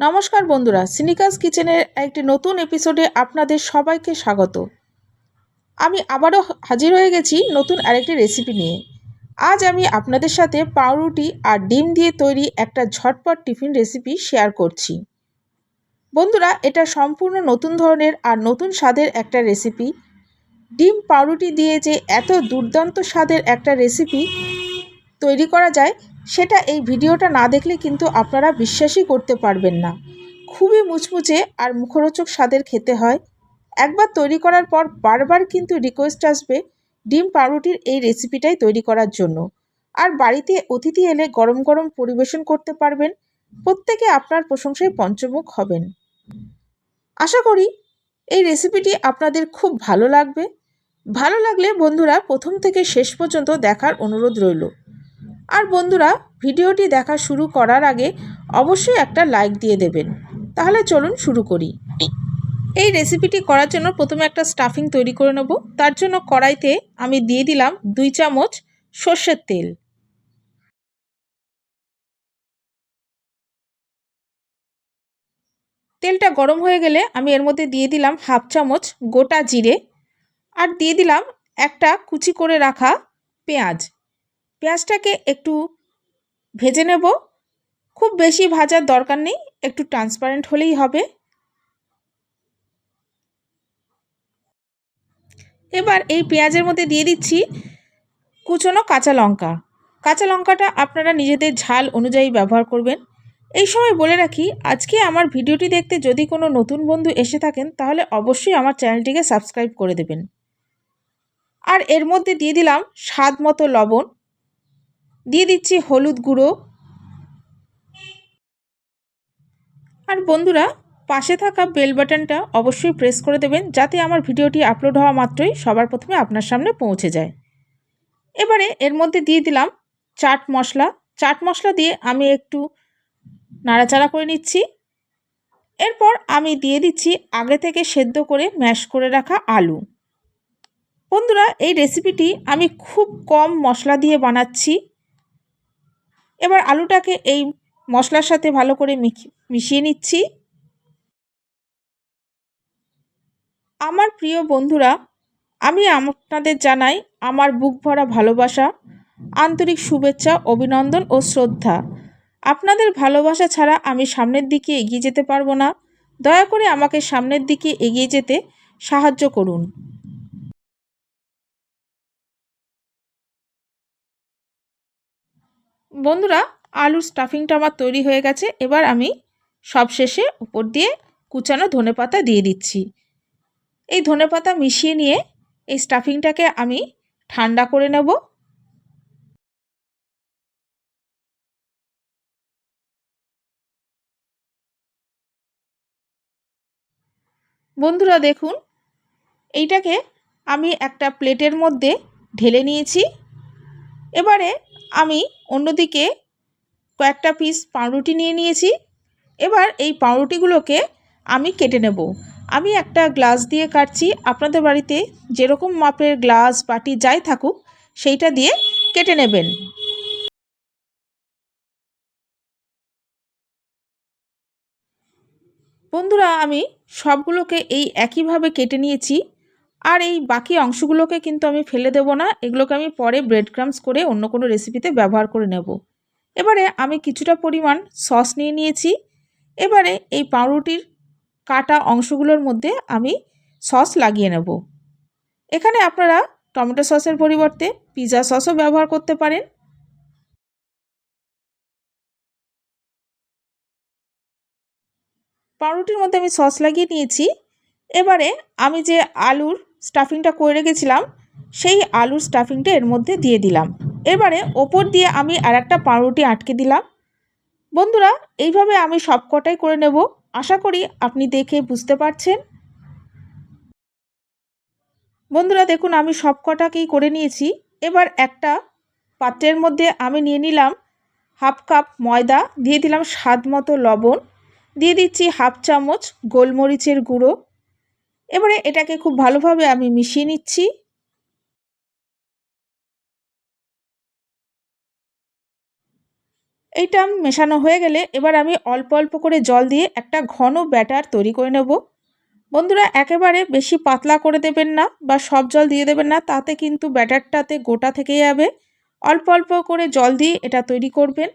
নমস্কার বন্ধুরা, সিনিকাস কিচেনের একটি নতুন এপিসোডে আপনাদের সবাইকে স্বাগত। আমি আবারও হাজির হয়ে গেছি নতুন আরেকটি রেসিপি নিয়ে। আজ আমি আপনাদের সাথে পাউরুটি আর ডিম দিয়ে তৈরি একটা ঝটপট টিফিন রেসিপি শেয়ার করছি। বন্ধুরা, এটা সম্পূর্ণ নতুন ধরনের আর নতুন স্বাদের একটা রেসিপি ডিম পাউরুটি দিয়ে যে এত দুর্দান্ত স্বাদের একটা রেসিপি তৈরি করা যায় সেটা এই ভিডিওটা না দেখলে কিন্তু আপনারা বিশ্বাসই করতে পারবেন না। খুবই মুচমুচে আর মুখরোচক স্বাদের খেতে হয়। একবার তৈরি করার পর বারবার কিন্তু রিকোয়েস্ট আসবে ডিম পাউরুটির এই রেসিপিটাই তৈরি করার জন্য। আর বাড়িতে অতিথি এলে গরম গরম পরিবেশন করতে পারবেন। প্রত্যেকে আপনার প্রশংসায় পঞ্চমুখ হবেন। আশা করি এই রেসিপিটি আপনাদের খুব ভালো লাগবে। ভালো লাগলে বন্ধুরা প্রথম থেকে শেষ পর্যন্ত দেখার অনুরোধ রইল। আর বন্ধুরা, ভিডিওটি দেখা শুরু করার আগে অবশ্যই একটা লাইক দিয়ে দেবেন। তাহলে চলুন শুরু করি। এই রেসিপিটি করার জন্য প্রথমে একটা স্টাফিং তৈরি করে নেব। তার জন্য কড়াইতে আমি দিয়ে দিলাম দুই চামচ সর্ষের তেল। তেলটা গরম হয়ে গেলে আমি এর মধ্যে দিয়ে দিলাম হাফ চামচ গোটা জিরে। আর দিয়ে দিলাম একটা কুচি করে রাখা পেঁয়াজ। পেঁয়াজটাকে একটু ভেজে নেব। খুব বেশি ভাজার দরকার নেই, একটু ট্রান্সপারেন্ট হলেই হবে। এবার এই পেঁয়াজের মধ্যে দিয়ে দিচ্ছি কুচনো কাঁচা লঙ্কা। কাঁচা লঙ্কাটা আপনারা নিজেদের ঝাল অনুযায়ী ব্যবহার করবেন। এই সময় বলে রাখি, আজকে আমার ভিডিওটি দেখতে যদি কোনো নতুন বন্ধু এসে থাকেন, তাহলে অবশ্যই আমার চ্যানেলটিকে সাবস্ক্রাইব করে দেবেন। আর এর মধ্যে দিয়ে দিলাম স্বাদ মতো লবণ। দিয়ে দিচ্ছি হলুদ গুঁড়ো। আর বন্ধুরা, পাশে থাকা বেল বাটনটা অবশ্যই প্রেস করে দেবেন যাতে আমার ভিডিওটি আপলোড হওয়া মাত্রই সবার প্রথমে আপনার সামনে পৌঁছে যায়। এবারে এর মধ্যে দিয়ে দিলাম চাট মশলা। চাট মশলা দিয়ে আমি একটু নাড়াচাড়া করে নিচ্ছি। এরপর আমি দিয়ে দিচ্ছি আগে থেকে সেদ্ধ করে ম্যাশ করে রাখা আলু। বন্ধুরা, এই রেসিপিটি আমি খুব কম মশলা দিয়ে বানাচ্ছি। এবার আলুটাকে এই মশলার সাথে ভালো করে মিশিয়ে নিচ্ছি। আমার প্রিয় বন্ধুরা, আমি আপনাদের জানাই আমার বুক ভরা ভালোবাসা, আন্তরিক শুভেচ্ছা, অভিনন্দন ও শ্রদ্ধা। আপনাদের ভালোবাসা ছাড়া আমি সামনের দিকে এগিয়ে যেতে পারব না। দয়া করে আমাকে সামনের দিকে এগিয়ে যেতে সাহায্য করুন। বন্ধুরা, আলুর স্টাফিংটা আমার তৈরি হয়ে গেছে। এবার আমি সব শেষে উপর দিয়ে কুচানো ধনে পাতা দিয়ে দিচ্ছি। এই ধনে পাতা মিশিয়ে নিয়ে এই স্টাফিংটাকে আমি ঠান্ডা করে নেব। বন্ধুরা, দেখুন, এইটাকে আমি একটা প্লেটের মধ্যে ঢেলে নিয়েছি। এবারে আমি অন্যদিকে কয়েকটা পিস পাউরুটি নিয়ে নিয়েছি। এবার এই পাউরুটিগুলোকে আমি কেটে নেব। আমি একটা গ্লাস দিয়ে কাটছি। আপনাদের বাড়িতে যেরকম মাপের গ্লাস বাটি যাই থাকুক, সেইটা দিয়ে কেটে নেবেন। বন্ধুরা, আমি সবগুলোকে এই একইভাবে কেটে নিয়েছি। আর এই বাকি অংশগুলোকে কিন্তু আমি ফেলে দেব না, এগুলোকে আমি পরে ব্রেড ক্রামস করে অন্য কোনো রেসিপিতে ব্যবহার করে নেব। এবারে আমি কিছুটা পরিমাণ সস নিয়ে নিয়েছি। এবারে এই পাউরুটির কাটা অংশগুলোর মধ্যে আমি সস লাগিয়ে নেব। এখানে আপনারা টমেটো সসের পরিবর্তে পিৎজা সসও ব্যবহার করতে পারেন। পাউরুটির মধ্যে আমি সস লাগিয়ে নিয়েছি। এবারে আমি যে আলুর স্টাফিংটা করে রেখেছিলাম, সেই আলুর স্টাফিংটা এর মধ্যে দিয়ে দিলাম। এবারে ওপর দিয়ে আমি আর একটা পাউরুটি আটকে দিলাম। বন্ধুরা, এইভাবে আমি সব কটাই করে নেব। আশা করি আপনি দেখে বুঝতে পারছেন। বন্ধুরা, দেখুন, আমি সব কটাকেই করে নিয়েছি। এবার একটা পাত্রের মধ্যে আমি নিয়ে নিলাম হাফ কাপ ময়দা, দিয়ে দিলাম স্বাদ মতো লবণ। দিয়ে দিচ্ছি হাফ চামচ গোলমরিচের গুঁড়ো। এবারে এটাকে খুব ভালোভাবে আমি মিশিয়ে নিচ্ছি। এইটা মেশানো হয়ে গেলে এবার আমি অল্প অল্প করে জল দিয়ে একটা ঘন ব্যাটার তৈরি করে নেব। বন্ধুরা, একেবারে বেশি পাতলা করে দেবেন না বা সব জল দিয়ে দেবেন না, তাতে কিন্তু ব্যাটারটাতে গোটা থেকে যাবে। অল্প অল্প করে জল দিয়ে এটা তৈরি করবেন।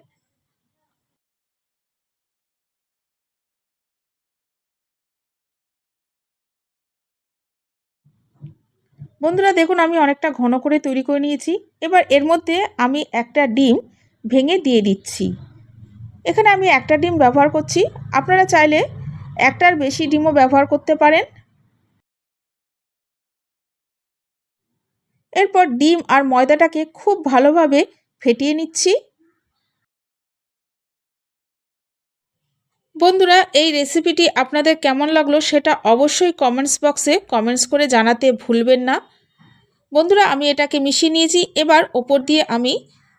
বন্ধুরা দেখুন, আমি অনেকটা ঘন করে তৈরি করে নিয়েছি। এবার এর মধ্যে আমি একটা ডিম ভেঙে দিয়ে দিচ্ছি। এখানে আমি একটা ডিম ব্যবহার করছি। আপনারা চাইলে একটার বেশি ডিমও ব্যবহার করতে পারেন। এরপর ডিম আর ময়দাটাকে খুব ভালোভাবে ফেটিয়ে নিচ্ছি। বন্ধুরা, এই রেসিপিটি আপনাদের কেমন লাগল সেটা অবশ্যই কমেন্টস বক্সে কমেন্টস করে জানাতে ভুলবেন না। বন্ধুরা, আমি এটাকে মিশিয়ে নিয়েছি। এবার ওপর দিয়ে আমি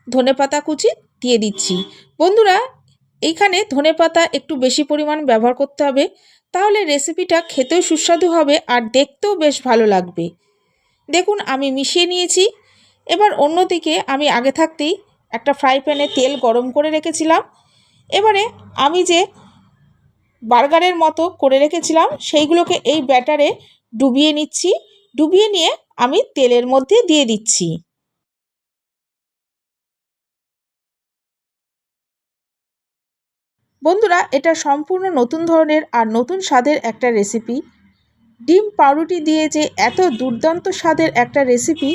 ধনেপাতা কুচি দিয়ে দিচ্ছি। বন্ধুরা এইখানে ধনেপাতা একটু বেশি পরিমাণ ব্যবহার করতে হবে। তাহলে রেসিপিটা খেতেও সুস্বাদু হবে আর দেখতেও বেশ ভালো লাগবে। দেখুন, আমি মিশিয়ে নিয়েছি। এবার অন্যদিকে আমি আগে থাকতেই একটা ফ্রাই প্যানে তেল গরম করে রেখেছিলাম। এবারে আমি যে বার্গারের মতো করে রেখেছিলাম, সেইগুলোকে এই ব্যাটারে ডুবিয়ে নিচ্ছি, ডুবিয়ে নিয়ে আমি তেলের মধ্যে দিয়ে দিচ্ছি। বন্ধুরা, এটা সম্পূর্ণ নতুন ধরনের আর নতুন স্বাদের একটা রেসিপি। ডিম পাউরুটি দিয়ে যে এত দুর্দান্ত স্বাদের একটা রেসিপি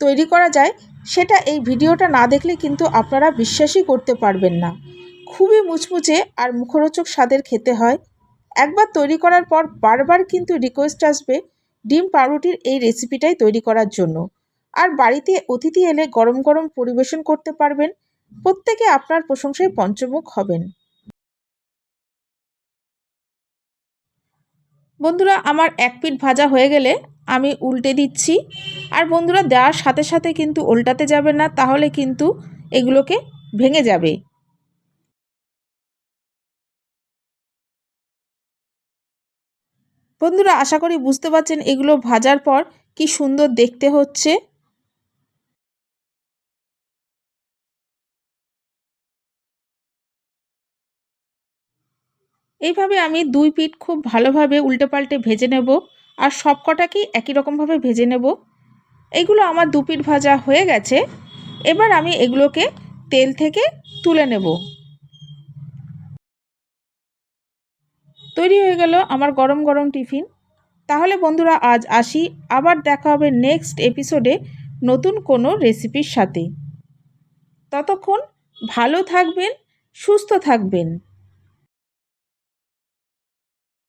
তৈরি করা যায়, সেটা এই ভিডিওটা না দেখলে কিন্তু আপনারা বিশ্বাসই করতে পারবেন না। খুবই মুচমুচে আর মুখরোচক স্বাদের খেতে হয়। একবার তৈরি করার পর বারবার কিন্তু রিকোয়েস্ট আসবে ডিম পাউরুটির এই রেসিপিটাই তৈরি করার জন্য। আর বাড়িতে অতিথি এলে গরম গরম পরিবেশন করতে পারবেন। প্রত্যেকে আপনার প্রশংসায় পঞ্চমুখ হবেন। বন্ধুরা, আমার এক পিঠ ভাজা হয়ে গেলে আমি উল্টে দিচ্ছি। আর বন্ধুরা, দেওয়ার সাথে সাথে কিন্তু উল্টাতে যাবে না, তাহলে কিন্তু এগুলোকে ভেঙে যাবে। বন্ধুরা, আশা করি বুঝতে পারছেন এগুলো ভাজার পর কি সুন্দর দেখতে হচ্ছে। এইভাবে আমি দুই পিঠ খুব ভালোভাবে উল্টে পাল্টে ভেজে নেব আর সব কটাকেই একই রকমভাবে ভেজে নেব। এইগুলো আমার দু পিঠ ভাজা হয়ে গেছে। এবার আমি এগুলোকে তেল থেকে তুলে নেব। তৈরি হয়ে গেল আমার গরম গরম টিফিন। তাহলে বন্ধুরা, আজ আসি। আবার দেখা হবে নেক্সট এপিসোডে নতুন কোনো রেসিপির সাথে। ততক্ষণ ভালো থাকবেন, সুস্থ থাকবেন।